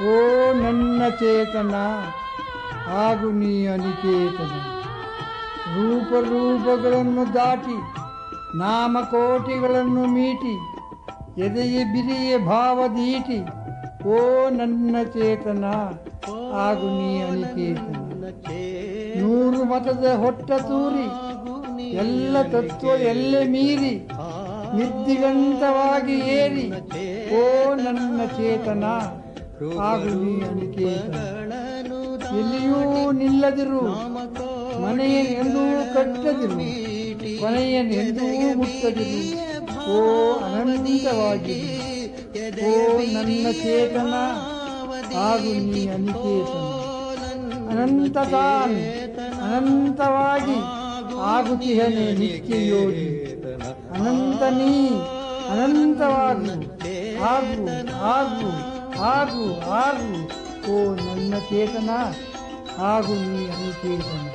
ಓ ನನ್ನ ಚೇತನ, ಹಾಗೂ ನೀ ಅನಿಕೇತನ. ರೂಪ ರೂಪಗಳನ್ನು ದಾಟಿ, ನಾಮಕೋಟಿಗಳನ್ನು ಮೀಟಿ, ಎದೆಯ ಬಿರಿಯ ಭಾವದೀಟಿ ಓ ನನ್ನ ಚೇತನ, ಹಾಗೂ ನೀ ಅನಿಕೇತನ. ನೂರು ಮತದ ಹೊಟ್ಟ ತೂರಿ, ಎಲ್ಲ ತತ್ವ ಎಲ್ಲೆ ಮೀರಿ, ನಿರ್ದಿಗಂತವಾಗಿ ಏರಿ, ಓ ನನ್ನ ಚೇತನ. ಹಾಗೂ ಎಲ್ಲಿಯೂ ನಿಲ್ಲದಿರು. ಮನೆಯನ್ನೆಂದೂ ಕಟ್ಟದಿರು. ಕೊನೆಯನ್ನೆಂದೂ ಮುಟ್ಟದಿರು. ಓ ಅನಂತವಾಗಿ. ಓ ನನ್ನ ಚೇತನ. ಹಾಗೂ ನೀ ಅನಿಕೇತನ. ಅನಂತ ಅನಂತವಾಗಿ. ಆಗುತ್ತಿಹನೆ ನಿತ್ಯ ಯೋಗಿ ಅನಂತ ನೀ. ಅನಂತವಾಗಿ. ಹಾಗೂ ಆಗು ಆಗು ಆಗು ಓ ನನ್ನ ಚೇತನ ಹಾಗೂ ನೀ ಅನಿಕೇತನ